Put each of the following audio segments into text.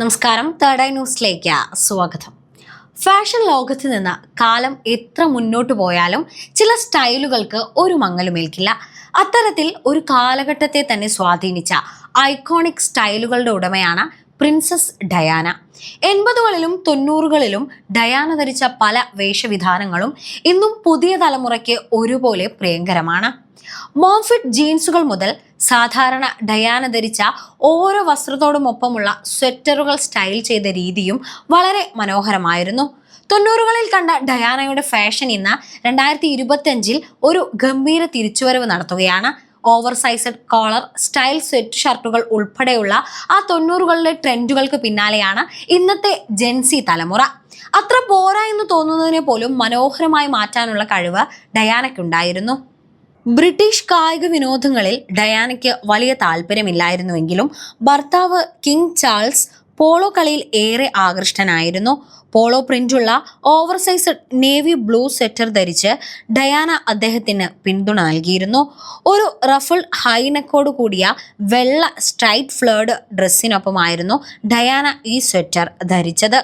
നമസ്കാരം. Third eye ന്യൂസിലേക്ക് സ്വാഗതം. ഫാഷൻ ലോകത്ത് നിന്ന് കാലം എത്ര മുന്നോട്ട് പോയാലും ചില സ്റ്റൈലുകൾക്ക് ഒരു മങ്ങലുമേൽക്കില്ല. അത്തരത്തിൽ ഒരു കാലഘട്ടത്തെ തന്നെ സ്വാധീനിച്ച ഐക്കോണിക് സ്റ്റൈലുകളുടെ ഉടമയാണ് പ്രിൻസസ് ഡയാന എൺപതുകളിലും തൊണ്ണൂറുകളിലും ഡയാന ധരിച്ച പല വേഷവിധാനങ്ങളും ഇന്നും പുതിയ തലമുറയ്ക്ക് ഒരുപോലെ പ്രിയങ്കരമാണ്. മോംഫിറ്റ് ജീൻസുകൾ മുതൽ സാധാരണ ഡയാന ധരിച്ച ഓരോ വസ്ത്രത്തോടുമൊപ്പമുള്ള സ്വെറ്ററുകൾ സ്റ്റൈൽ ചെയ്ത രീതിയും വളരെ മനോഹരമായിരുന്നു. തൊണ്ണൂറുകളിൽ കണ്ട ഡയാനയുടെ ഫാഷൻ ഇന്ന് രണ്ടായിരത്തി ഇരുപത്തിയഞ്ചിൽ ഒരു ഗംഭീര തിരിച്ചുവരവ് നടത്തുകയാണ്. Oversized collar style sweat ഷർട്ടുകൾ ഉൾപ്പെടെയുള്ള ആ തൊണ്ണൂറുകളിലെ ട്രെൻഡുകൾക്ക് പിന്നാലെയാണ് ഇന്നത്തെ ജെൻസി തലമുറ. അത്ര പോരാ എന്ന് തോന്നുന്നതിനെ പോലും മനോഹരമായി മാറ്റാനുള്ള കഴിവ് ഡയാനയ്ക്കുണ്ടായിരുന്നു. ബ്രിട്ടീഷ് കായിക വിനോദങ്ങളിൽ ഡയാനയ്ക്ക് വലിയ താല്പര്യമില്ലായിരുന്നുവെങ്കിലും ഭർത്താവ് കിങ് ചാൾസ് പോളോ കളിയിൽ ഏറെ ആകൃഷ്ടനായിരുന്നു. Polo പ്രിന്റുള്ള over size navy blue sweater ധരിച്ച് ഡയാന അദ്ദേഹത്തിന് പിന്തുണ നൽകിയിരുന്നു. ഒരു റഫിൾ ഹൈനെക്കോട് കൂടിയ വെള്ള സ്ട്രൈറ്റ് ഫ്ലേർഡ് ഡ്രസ്സിനൊപ്പമായിരുന്നു ഡയാന ഈ സ്വെറ്റർ ധരിച്ചത്.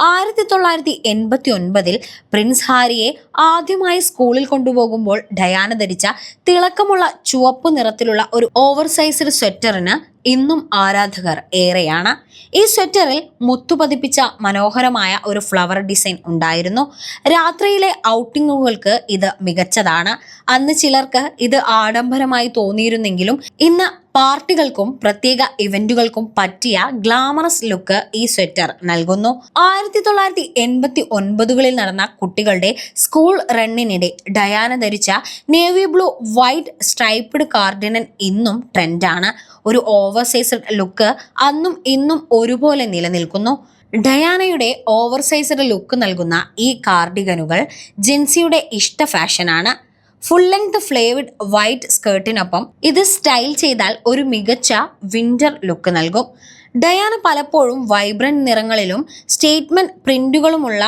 ആയിരത്തി തൊള്ളായിരത്തി എൺപത്തി ഒൻപതിൽ പ്രിൻസ് ഹാരിയെ ആദ്യമായി സ്കൂളിൽ കൊണ്ടുപോകുമ്പോൾ ഡയാന ധരിച്ച തിളക്കമുള്ള ചുവപ്പ് നിറത്തിലുള്ള ഒരു ഓവർ സൈസ്ഡ് സ്വെറ്ററിന് ഇന്നും ആരാധകർ ഏറെയാണ്. ഈ സ്വെറ്ററിൽ മുത്തുപതിപ്പിച്ച മനോഹരമായ ഒരു ഫ്ലവർ ഡിസൈൻ ഉണ്ടായിരുന്നു. രാത്രിയിലെ ഔട്ടിങ്ങുകൾക്ക് ഇത് മികച്ചതാണ്. അന്ന് ചിലർക്ക് ഇത് ആഡംബരമായി തോന്നിയിരുന്നെങ്കിലും ഇന്ന് പാർട്ടികൾക്കും പ്രത്യേക ഇവന്റുകൾക്കും പറ്റിയ ഗ്ലാമറസ് ലുക്ക് ഈ സ്വെറ്റർ നൽകുന്നു. ആയിരത്തി തൊള്ളായിരത്തി എൺപത്തി ഒൻപതുകളിൽ നടന്ന കുട്ടികളുടെ സ്കൂൾ റണ്ണിനിടെ ഡയാന ധരിച്ച navy blue white striped cardigan ഇന്നും ട്രെൻഡാണ്. ഒരു ഓവർ സൈസ്ഡ് ലുക്ക് അന്നും ഇന്നും ഒരുപോലെ നിലനിൽക്കുന്നു. ഡയാനയുടെ ഓവർസൈസ്ഡ് ലുക്ക് നൽകുന്ന ഈ കാർഡിഗനുകൾ ജെൻസിയുടെ ഇഷ്ട ഫാഷനാണ്. ഫുൾ ലെങ്ത് ഫ്ലേവഡ് വൈറ്റ് സ്കേർട്ടിനൊപ്പം ഇത് സ്റ്റൈൽ ചെയ്താൽ ഒരു മികച്ച വിന്റർ ലുക്ക് നൽകും. ഡയാന പലപ്പോഴും വൈബ്രന്റ് നിറങ്ങളിലും സ്റ്റേറ്റ്മെന്റ് പ്രിന്റുകളുമുള്ള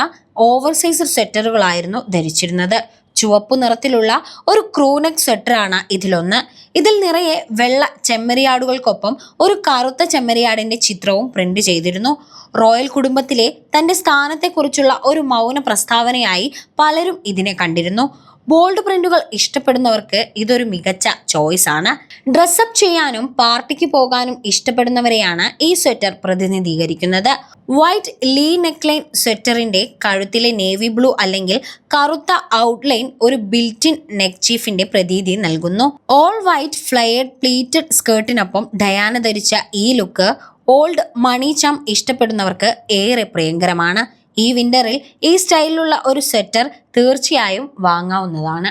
ഓവർ സൈസ് സ്വെറ്ററുകളായിരുന്നു ധരിച്ചിരുന്നത്. ചുവപ്പ് നിറത്തിലുള്ള ഒരു ക്രൂനെക് സ്വെറ്ററാണ് ഇതിലൊന്ന്. ഇതിൽ നിറയെ വെള്ള ചെമ്മരിയാടുകൾക്കൊപ്പം ഒരു കറുത്ത ചെമ്മരിയാടിന്റെ ചിത്രവും പ്രിന്റ് ചെയ്തിരുന്നു. റോയൽ കുടുംബത്തിലെ തന്റെ സ്ഥാനത്തെക്കുറിച്ചുള്ള ഒരു മൗന പ്രസ്താവനയായി പലരും ഇതിനെ കണ്ടിരുന്നു. ബോൾഡ് പ്രിന്റുകൾ ഇഷ്ടപ്പെടുന്നവർക്ക് ഇതൊരു മികച്ച ചോയ്സ് ആണ്. ഡ്രസ്സപ്പ് ചെയ്യാനും പാർട്ടിക്ക് പോകാനും ഇഷ്ടപ്പെടുന്നവരെയാണ് ഈ സ്വെറ്റർ പ്രതിനിധീകരിക്കുന്നത്. വൈറ്റ് ലീ നെക്ലൈൻ സ്വെറ്ററിന്റെ കഴുത്തിലെ നേവി ബ്ലൂ അല്ലെങ്കിൽ കറുത്ത ഔട്ട്ലൈൻ ഒരു ബിൽറ്റിൻ നെക്ക് ചീഫിന്റെ പ്രതീതി നൽകുന്നു. ഓൾ വൈറ്റ് ഫ്ലയേഡ് പ്ലീറ്റഡ് സ്കേർട്ടിനൊപ്പം ഡയാന ധരിച്ച ഈ ലുക്ക് ഓൾഡ് മണി ചം ഇഷ്ടപ്പെടുന്നവർക്ക് ഏറെ പ്രിയങ്കരമാണ്. ഈ വിന്ററിൽ ഈ സ്റ്റൈലിലുള്ള ഒരു സ്വെറ്റർ തീർച്ചയായും വാങ്ങാവുന്നതാണ്.